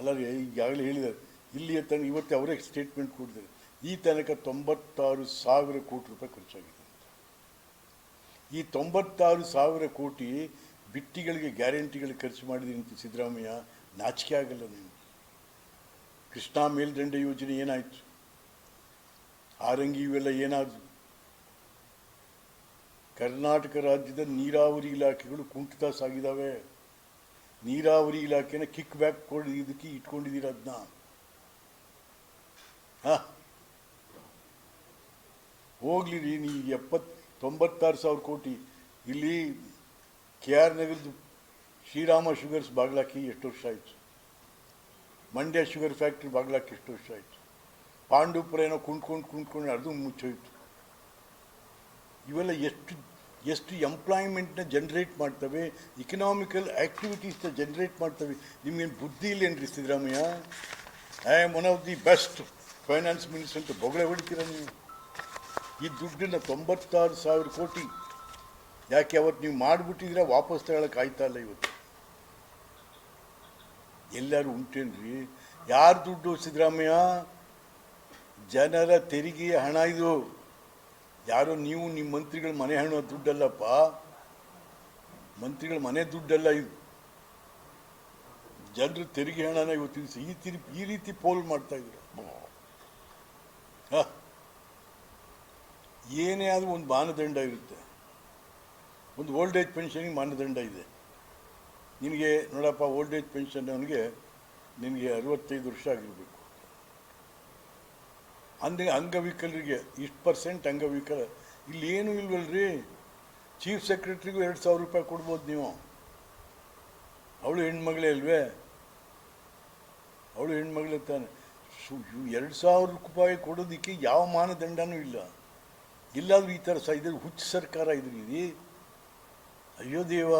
ಅಲ್ಲ ರೀ ಈಗಾಗಲೇ ಹೇಳಿದ್ದಾರೆ ಇಲ್ಲಿಯ ತನಕ ಇವತ್ತು ಅವರೇ ಸ್ಟೇಟ್ಮೆಂಟ್ ಕೊಟ್ಟಿದ್ದಾರೆ. ಈ ತನಕ ತೊಂಬತ್ತಾರು ಸಾವಿರ ಕೋಟಿ ರೂಪಾಯಿ ಖರ್ಚಾಗಿದೆ. ಈ ತೊಂಬತ್ತಾರು ಸಾವಿರ ಕೋಟಿ ಬಿಟ್ಟಿಗಳಿಗೆ ಗ್ಯಾರಂಟಿಗಳಿಗೆ ಖರ್ಚು ಮಾಡಿದ್ರಿ ಅಂತ ಸಿದ್ದರಾಮಯ್ಯ ನಾಚಿಕೆ ಆಗಲ್ಲ ನೀವು ಕೃಷ್ಣಾ ಮೇಲ್ದಂಡೆ ಯೋಜನೆ ಏನಾಯಿತು? ಆರಂಗಿ ಇವೆಲ್ಲ ಏನಾದ್ರು? ಕರ್ನಾಟಕ ರಾಜ್ಯದ ನೀರಾವರಿ ಇಲಾಖೆಗಳು ಕುಂಠಿತ ಸಾಗಿದಾವೆ. ನೀರಾವರಿ ಇಲಾಖೆನ ಕಿಕ್ ಬ್ಯಾಕ್ ಕೊಡಿ, ಇದಕ್ಕೆ ಇಟ್ಕೊಂಡಿದ್ದೀರ ಅದನ್ನ ಹಾ? ಹೋಗ್ಲಿ ರೀ ನೀ ಎಪ್ಪತ್, ತೊಂಬತ್ತಾರು ಸಾವಿರ ಕೋಟಿ. ಇಲ್ಲಿ ಕೆ ಆರ್ ನಗರದ ಶ್ರೀರಾಮ ಶುಗರ್ಸ್ ಬಾಗ್ಲಾಕಿ ಎಷ್ಟು ವರ್ಷ ಆಯಿತು? ಮಂಡ್ಯ ಶುಗರ್ ಫ್ಯಾಕ್ಟ್ರಿ ಬಾಗ್ಲಾಕಿ ಎಷ್ಟು ವರ್ಷ ಆಯಿತು? ಪಾಂಡುಪುರ ಏನೋ ಕುಂಡ್ಕೊಂಡು ಕುಂಡ್ಕೊಂಡು ಅದು ಮುಚ್ಚೋಯ್ತು. ಇವೆಲ್ಲ ಎಷ್ಟು ಎಷ್ಟು ಎಂಪ್ಲಾಯ್ಮೆಂಟ್ನ ಜನ್ರೇಟ್ ಮಾಡ್ತವೆ ಇಕನಾಮಿಕಲ್ ಆ್ಯಕ್ಟಿವಿಟೀಸ್ನ ಜನ್ರೇಟ್ ಮಾಡ್ತವೆ. ನಿಮ್ಗೇನು ಬುದ್ಧಿ ಇಲ್ಲೇನ್ರಿ Siddaramaiah? I am one of the best finance minister ಅಂತ ಬೊಗಳೆ ಹೊಡಿತೀರ ನೀವು? ಈ ದುಡ್ಡನ್ನ ತೊಂಬತ್ತಾರು ಸಾವಿರ ಕೋಟಿ ಯಾಕೆ ಅವತ್ತು ನೀವು ಮಾಡಿಬಿಟ್ಟಿದ್ರೆ ವಾಪಸ್ ತಗೊಳಕ್ಕೆ ಆಯ್ತಾ ಇಲ್ಲ ಇವತ್ತು? ಎಲ್ಲರೂ ಉಂಟೇನ್ರಿ? ಯಾರು ದುಡ್ಡು ಸಿದ್ದರಾಮಯ್ಯ? ಜನರ ತೆರಿಗೆ ಹಣ ಇದು. ಯಾರೋ ನೀವು ನಿಮ್ಮ ಮಂತ್ರಿಗಳ ಮನೆ ಹಣ ದುಡ್ಡಲ್ಲಪ್ಪ. ಮಂತ್ರಿಗಳ ಮನೆ ದುಡ್ಡಲ್ಲ ಇದು. ಜನರು ತೆರಿಗೆ ಹಣನ ಇವತ್ತು ಈ ತಿರು, ಈ ರೀತಿ ಪೋಲ್ ಮಾಡ್ತಾ ಇದ್ರು. ಏನೇ ಆದರೂ ಒಂದು ಮಾನದಂಡ ಇರುತ್ತೆ. ಒಂದು ಓಲ್ಡ್ ಏಜ್ ಪೆನ್ಷನ್ಗೆ ಮಾನದಂಡ ಇದೆ. ನಿನಗೆ ನೋಡಪ್ಪ, ಓಲ್ಡ್ ಏಜ್ ಪೆನ್ಷನ್ ಅವನಿಗೆ ನಿನಗೆ ಅರವತ್ತೈದು ವರ್ಷ ಆಗಿರಬೇಕು. ಅಂದರೆ ಅಂಗವಿಕಲರಿಗೆ, ಇಷ್ಟು ಪರ್ಸೆಂಟ್ ಅಂಗವಿಕಲ. ಇಲ್ಲಿ ಏನೂ ಇಲ್ವಲ್ರಿ? ಚೀಫ್ ಸೆಕ್ರೆಟ್ರಿಗೂ ಎರಡು ಸಾವಿರ ರೂಪಾಯಿ ಕೊಡ್ಬೋದು ನೀವು. ಅವಳು ಹೆಣ್ಮಗಳೇ ಅಲ್ವೇ? ಅವಳು ಹೆಣ್ಮಗಳೇ ತಾನೆ. ಸು ಎರಡು ಸಾವಿರ ರೂಪಾಯಿ ಕೊಡೋದಕ್ಕೆ ಯಾವ ಮಾನದಂಡನೂ ಇಲ್ಲ. ಇಲ್ಲಾದರೂ ಈ ಥರ ಸಹ ಇದ್ರ ಹುಚ್ಚು ಸರ್ಕಾರ ಇದ್ರಿ ಇದು ಅಯ್ಯೋ ದೇವ.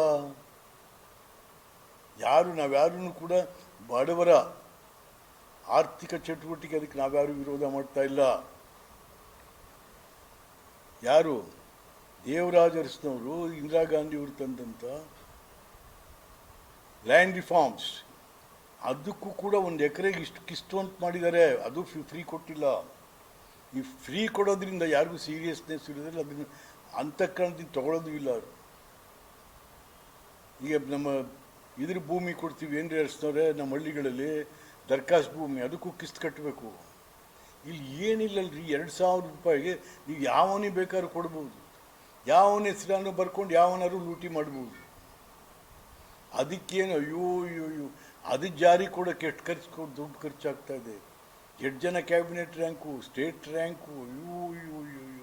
ಯಾರು ನಾವ್ಯಾರೂ ಕೂಡ ಬಡವರ ಆರ್ಥಿಕ ಚಟುವಟಿಕೆ ಅದಕ್ಕೆ ನಾವ್ಯಾರು ವಿರೋಧ ಮಾಡ್ತಾ ಇಲ್ಲ. ಯಾರು? ದೇವರಾಜ ಅರಸಿನವರು ಇಂದಿರಾ ಗಾಂಧಿಯವರು ತಂದಂಥ ಲ್ಯಾಂಡ್ ರಿಫಾರ್ಮ್ಸ್ ಅದಕ್ಕೂ ಕೂಡ ಒಂದು ಎಕರೆಗೆ ಇಷ್ಟು ಕಿಷ್ಟು ಅಂತ ಮಾಡಿದ್ದಾರೆ. ಅದು ಫ್ರೀ ಕೊಟ್ಟಿಲ್ಲ. ಈ ಫ್ರೀ ಕೊಡೋದ್ರಿಂದ ಯಾರಿಗೂ ಸೀರಿಯಸ್ನೆಸ್ ಇರೋದಿಲ್ಲ. ಅದನ್ನು ಅಂತಃಕರಣದಿಂದ ತಗೊಳ್ಳೋದು ಇಲ್ಲ ಅವರು ಈಗ ನಮ್ಮ ಇದ್ರ ಭೂಮಿ ಕೊಡ್ತೀವಿ ಏನ್ರಿ ಅರ್ಸ್ನವ್ರೆ? ನಮ್ಮ ಹಳ್ಳಿಗಳಲ್ಲಿ ದರ್ಖಾಸ್ತ್ ಭೂಮಿ, ಅದಕ್ಕೂ ಕಿಸ್ತ್ ಕಟ್ಟಬೇಕು ಇಲ್ಲಿ ಏನಿಲ್ಲಲ್ರಿ, ಎರಡು ಸಾವಿರ ರೂಪಾಯಿಗೆ ನೀವು ಯಾವನೇ ಬೇಕಾದ್ರೂ ಕೊಡ್ಬೋದು. ಯಾವನ ಹೆಸರನ್ನು ಬರ್ಕೊಂಡು ಯಾವನಾದ್ರು ಲೂಟಿ ಮಾಡ್ಬೋದು. ಅದಕ್ಕೇನು, ಅಯ್ಯೋ ಅಯ್ಯೋ ಅಯ್ಯೋ, ಅದು ಜಾರಿ ಕೊಡೋಕ್ಕೆ ಎಷ್ಟು ಖರ್ಚು ಕೊಡ್- ದುಡ್ಡು ಖರ್ಚಾಗ್ತಾ ಇದೆ. ಎಷ್ಟು ಜನ ಕ್ಯಾಬಿನೆಟ್ ರ್ಯಾಂಕು, ಸ್ಟೇಟ್ ರ್ಯಾಂಕು, ಅಯ್ಯೋ ಅಯ್ಯೋ ಅಯ್ಯೋ ಅಯ್ಯೋ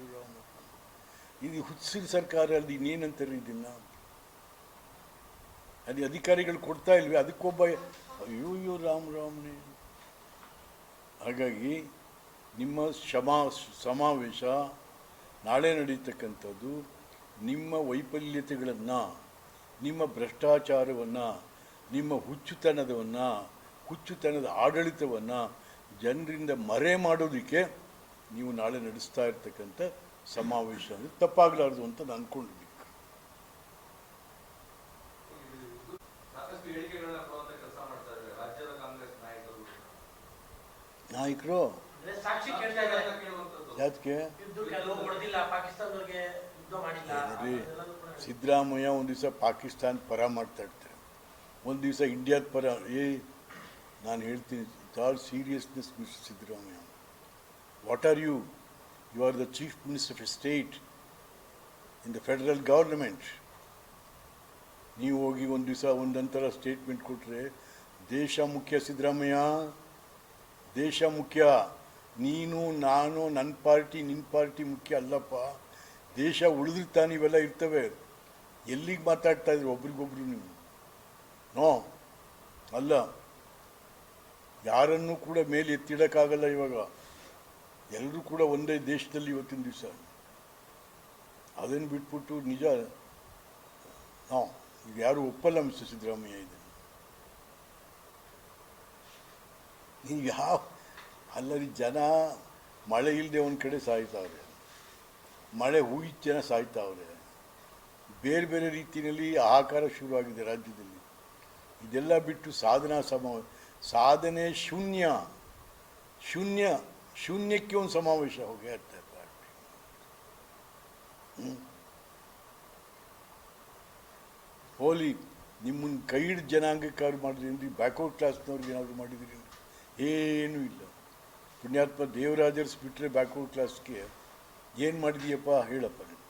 ಇದು ಹುಚ್ಚಿನ ಸರ್ಕಾರ ಅಲ್ಲಿ ಇನ್ನೇನಂತಾರೆ ಇದನ್ನು? ಅಲ್ಲಿ ಅಧಿಕಾರಿಗಳು ಕೊಡ್ತಾ ಇಲ್ವಿ? ಅದಕ್ಕೊಬ್ಬ ಅಯ್ಯೋ ಅಯ್ಯೋ, ರಾಮ್, ರಾಮನೇ. ಹಾಗಾಗಿ ನಿಮ್ಮ ಶಮಾ, ಸಮಾವೇಶ ನಾಳೆ ನಡೀತಕ್ಕಂಥದ್ದು, ನಿಮ್ಮ ವೈಫಲ್ಯತೆಗಳನ್ನು, ನಿಮ್ಮ ಭ್ರಷ್ಟಾಚಾರವನ್ನು, ನಿಮ್ಮ ಹುಚ್ಚುತನದವನ್ನು, ಹುಚ್ಚುತನದ ಆಡಳಿತವನ್ನು ಜನರಿಂದ ಮರೆ ಮಾಡೋದಕ್ಕೆ ನೀವು ನಾಳೆ ನಡೆಸ್ತಾ ಇರ್ತಕ್ಕಂಥ ಸಮಾವೇಶ ಅಂದರೆ ತಪ್ಪಾಗಲಾರ್ದು ಅಂತ ನಾನು ಅಂದ್ಕೊಂಡಿದ್ದೀನಿ ಸಾಕಷ್ಟು ಹೇಳಿಕೆಗಳನ್ನ ಕೊಡುವಂತ ಕೆಲಸ ಮಾಡ್ತಾ ಇದ್ದಾರೆ ರಾಜ್ಯದ ಕಾಂಗ್ರೆಸ್ ನಾಯಕರು ನಾಯಕರು ಅಂದ್ರೆ ಸಾಕ್ಷಿ ಕೇಳ್ತಾ ಇದ್ದಾರೆ ಕೇಳುವಂತದ್ದು ಯಾಕೆ ಯುದ್ಧಕ್ಕೆ ಅಲ್ಲಿ ಹೋಗಿ ಹೊಡೆದಿಲ್ಲ ಪಾಕಿಸ್ತಾನದವ್ರಿಗೆ ಯುದ್ಧ ಮಾಡಿಲ್ಲ ನೋಡ್ರಿ ಅದೆಲ್ಲನೂ ಯಾತಕ್ಕೆ ಸಿದ್ದರಾಮಯ್ಯ ಒಂದು ದಿವಸ ಪಾಕಿಸ್ತಾನ ಪರ ಮಾಡ್ತಾ ಇರ್ತಾರೆ. ಒಂದು ದಿವಸ ಇಂಡಿಯಾದ ಪರ. ಏ ನಾನು ಹೇಳ್ತೀನಿ all seriousness mister Siddaramaiah what are you you are the chief minister of a state in the federal government ನೀವು ಹೋಗಿ ಒಂದು ದಿವಸ ಒಂದಂತರ ಸ್ಟೇಟ್ಮೆಂಟ್ ಕೊಟ್ಟರೆ ದೇಶ ಮುಖ್ಯ ಸಿದ್ದರಾಮಯ್ಯ ದೇಶ ಮುಖ್ಯ. ನೀನು, ನಾನು ನನ್ನ ಪಾರ್ಟಿ ನಿನ್ನ ಪಾರ್ಟಿ ಮುಖ್ಯ ಅಲ್ಲಪ್ಪ. ದೇಶ ಉಳಿದಿರ್ತಾನೆ ಇವೆಲ್ಲ ಇರ್ತವೆ. ಎಲ್ಲಿಗೆ ಮಾತಾಡ್ತಾ ಇದ್ರು ಒಬ್ರಿಗೊಬ್ರು ನೀವು? ನೋ, ಅಲ್ಲ. ಯಾರನ್ನು ಕೂಡ ಮೇಲೆ ಎತ್ತಿಡೋಕ್ಕಾಗಲ್ಲ ಇವಾಗ. ಎಲ್ಲರೂ ಕೂಡ ಒಂದೇ ದೇಶದಲ್ಲಿ ಇವತ್ತಿನ ದಿವಸ. ಅದನ್ನು ಬಿಟ್ಬಿಟ್ಟು ನಿಜ, ನೋ ಈಗ ಯಾರು ಒಪ್ಪಲ್ಲ ಮಿಸ್ಟರ್ ಸಿದ್ದರಾಮಯ್ಯ ಇದನ್ನು ನೀವು ಯಾವ ಅಲ್ಲದೆ ಜನ ಮಳೆ ಇಲ್ಲದೆ ಒಂದು ಕಡೆ ಸಾಯ್ತಾವ್ರೆ. ಮಳೆ ಹೂಯಿದ ಜನ ಸಾಯ್ತಾವ್ರೆ. ಬೇರೆ ಬೇರೆ ರೀತಿಯಲ್ಲಿ ಆಹಾಕಾರ ಶುರುವಾಗಿದೆ ರಾಜ್ಯದಲ್ಲಿ. ಇದೆಲ್ಲ ಬಿಟ್ಟು ಸಾಧನಾ ಸಮ, ಸಾಧನೆ ಶೂನ್ಯ. ಶೂನ್ಯ, ಶೂನ್ಯಕ್ಕೆ ಒಂದು ಸಮಾವೇಶ ಹೋಗಿ ಇರ್ತಾರೆ. ಹೋಲಿ ನಿಮ್ಮನ್ನು ಕೈ ಹಿಡಿದು ಜನಾಂಗಕ್ಕಾರು ಮಾಡಿದ್ರಿ ಬ್ಯಾಕ್ವರ್ಡ್ ಕ್ಲಾಸ್ನವ್ರಿಗೆ ಏನಾದರೂ ಮಾಡಿದಿರಿ? ಏನೂ ಇಲ್ಲ. ಪುಣ್ಯಾತ್ಮ ದೇವರಾಜರ್ಸ್ ಬಿಟ್ಟರೆ ಬ್ಯಾಕ್ವರ್ಡ್ ಕ್ಲಾಸ್ಗೆ ಏನು ಮಾಡಿದೀಯಪ್ಪ ಹೇಳಪ್ಪ ನೀನು.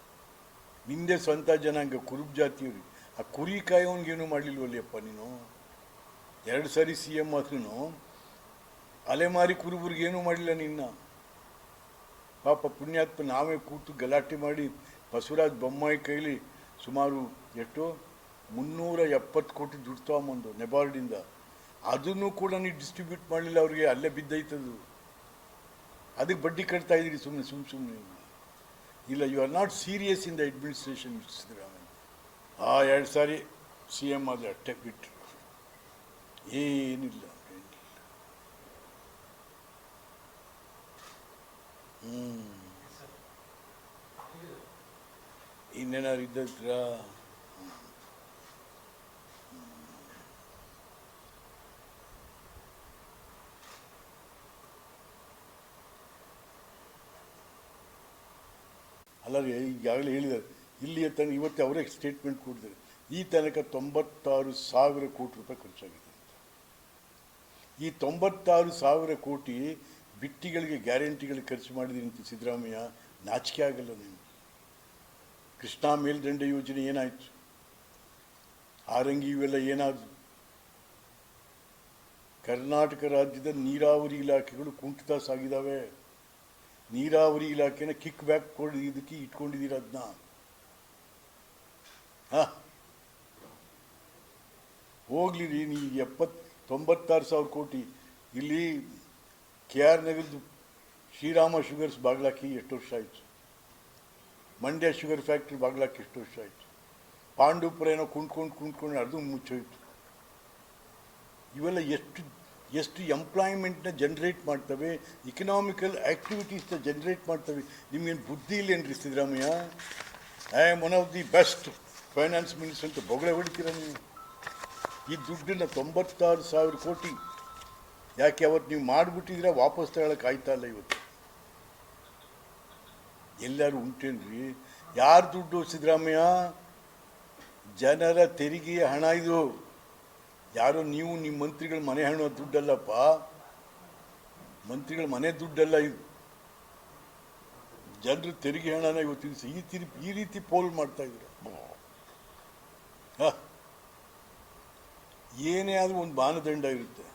ನಿಂದೆ ಸ್ವಂತ ಜನಾಂಗ, ಕುರುಬ್ ಜಾತಿಯವ್ರಿ ಆ ಕುರಿ ಕಾಯೋನ್ಗೇನು ಮಾಡಲಿಲ್ವಲ್ಲಪ್ಪ ನೀನು? ಎರಡು ಸಾರಿ ಸಿ ಎಂ ಆದ್ರೂ ಅಲೆಮಾರಿ ಕುರುಬರಿಗೆ ಏನೂ ಮಾಡಿಲ್ಲ ನಿನ್ನ. ಪಾಪ ಪುಣ್ಯಾತ್ಮ ನಾವೇ ಕೂತು ಗಲಾಟೆ ಮಾಡಿ ಬಸವರಾಜ್ ಬೊಮ್ಮಾಯಿ ಕೈಲಿ ಸುಮಾರು ಎಷ್ಟು ಮುನ್ನೂರ ಎಪ್ಪತ್ತು ಕೋಟಿ ದುಡ್ಡು ತಗೊಂಬಂದು ನೆಬಾರ್ಡಿಂದ ಅದನ್ನು ಕೂಡ ನೀವು ಡಿಸ್ಟ್ರಿಬ್ಯೂಟ್ ಮಾಡಲಿಲ್ಲ, ಅವರಿಗೆ ಅಲ್ಲೇ ಬಿದ್ದೈತದು. ಅದಕ್ಕೆ ಬಡ್ಡಿ ಕಟ್ತಾ ಇದ್ದೀರಿ ಸುಮ್ಮನೆ ಸುಮ್ಮ ಸುಮ್ಮನೆ ಇಲ್ಲ you are not serious in the administration ಆ ಎರಡು ಸಾರಿ ಸಿ ಎಂ ಆದರೆ ಅಟ್ಟೆ ಬಿಟ್ಟರು ಏನಿಲ್ಲ ಹ್ಞೂ ಇನ್ನೇನಾರು ಇದ್ದತ್ರ ಅಲ್ಲ ರೀ ಈಗಾಗಲೇ ಹೇಳಿದ್ದಾರೆ. ಇಲ್ಲಿಯ ತನಕ ಇವತ್ತು ಅವರೇ ಸ್ಟೇಟ್ಮೆಂಟ್ ಕೊಟ್ಟಿದ್ದಾರೆ. ಈ ತನಕ ತೊಂಬತ್ತಾರು ಸಾವಿರ ಕೋಟಿ ರೂಪಾಯಿ ಖರ್ಚಾಗಿದೆ ಈ ತೊಂಬತ್ತಾರು ಸಾವಿರ ಕೋಟಿ ಬಿಟ್ಟಿಗಳಿಗೆ ಗ್ಯಾರಂಟಿಗಳಿಗೆ ಖರ್ಚು ಮಾಡಿದ್ರಿ ಅಂತ ಸಿದ್ದರಾಮಯ್ಯ, ನಾಚಿಕೆ ಆಗಲ್ಲ ನೀವು ಕೃಷ್ಣಾ ಮೇಲ್ದಂಡೆ ಯೋಜನೆ ಏನಾಯಿತು? ಆರಂಗಿ ಇವೆಲ್ಲ ಏನಾದ್ರು? ಕರ್ನಾಟಕ ರಾಜ್ಯದ ನೀರಾವರಿ ಇಲಾಖೆಗಳು ಕುಂಠಿತ ಸಾಗಿದಾವೆ. ನೀರಾವರಿ ಇಲಾಖೆನ ಕಿಕ್ ಬ್ಯಾಕ್ ಕೊಡಿ ಇದಕ್ಕೆ ಇಟ್ಕೊಂಡಿದ್ದೀರ ಅದನ್ನ ಹಾ. ಹೋಗ್ಲಿ ರೀ ನೀ ಎಪ್ಪತ್, ತೊಂಬತ್ತಾರು ಸಾವಿರ ಕೋಟಿ. ಇಲ್ಲಿ ಕೆ ಆರ್ ನಗರದ ಶ್ರೀರಾಮ ಶುಗರ್ಸ್ ಬಾಗ್ಲಾಕಿ ಎಷ್ಟು ವರ್ಷ ಆಯಿತು? ಮಂಡ್ಯ ಶುಗರ್ ಫ್ಯಾಕ್ಟ್ರಿ ಬಾಗ್ಲಾಕಿ ಎಷ್ಟು ವರ್ಷ ಆಯಿತು? ಪಾಂಡುಪುರ ಏನೋ ಕುಂಡ್ಕೊಂಡು ಕುಂಡ್ಕೊಂಡು ಅರ್ಧ ಮುಚ್ಚೋಯ್ತು. ಇವೆಲ್ಲ ಎಷ್ಟು ಎಷ್ಟು ಎಂಪ್ಲಾಯ್ಮೆಂಟ್ನ ಜನ್ರೇಟ್ ಮಾಡ್ತವೆ ಇಕನಾಮಿಕಲ್ ಆ್ಯಕ್ಟಿವಿಟೀಸ್ನ ಜನ್ರೇಟ್ ಮಾಡ್ತವೆ. ನಿಮಗೇನು ಬುದ್ಧಿ ಇಲ್ಲೇನ್ರಿ Siddaramaiah? I am one of the best finance minister ಅಂತ ಬೊಗಳೆ ಹೊಡಿತೀರ ನೀವು? ಈ ದುಡ್ಡನ್ನ ತೊಂಬತ್ತಾರು ಸಾವಿರ ಕೋಟಿ ಯಾಕೆ ಅವತ್ತು ನೀವು ಮಾಡಿಬಿಟ್ಟಿದ್ರೆ ವಾಪಸ್ ತಗೊಳಕ್ಕೆ ಆಯ್ತಾ ಇಲ್ಲ ಇವತ್ತು? ಎಲ್ಲರೂ ಉಂಟೇನ್ರಿ? ಯಾರು ದುಡ್ಡು ಸಿದ್ದರಾಮಯ್ಯ? ಜನರ ತೆರಿಗೆ ಹಣ ಇದು. ಯಾರೋ ನೀವು ನಿಮ್ಮ ಮಂತ್ರಿಗಳ ಮನೆ ಹಣ ದುಡ್ಡಲ್ಲಪ್ಪ? ಮಂತ್ರಿಗಳ ಮನೆ ದುಡ್ಡಲ್ಲ ಇದು. ಜನರು ತೆರಿಗೆ ಹಣನ ಇವತ್ತು ಈ ತಿರು, ಈ ರೀತಿ ಪೋಲ್ ಮಾಡ್ತಾ ಇದ್ರು. ಏನೇ ಆದರೂ ಒಂದು ಮಾನದಂಡ ಇರುತ್ತೆ.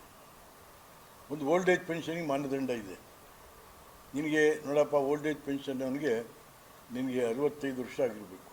ಒಂದು ಓಲ್ಡ್ ಏಜ್ ಪೆನ್ಷನಿಗೆ ಮಾನದಂಡ ಇದೆ. ನಿನಗೆ ನೋಡಪ್ಪ, ಓಲ್ಡ್ ಏಜ್ ಪೆನ್ಷನ್ ಅವನಿಗೆ ನಿನಗೆ ಅರವತ್ತೈದು ವರ್ಷ ಆಗಿರಬೇಕು.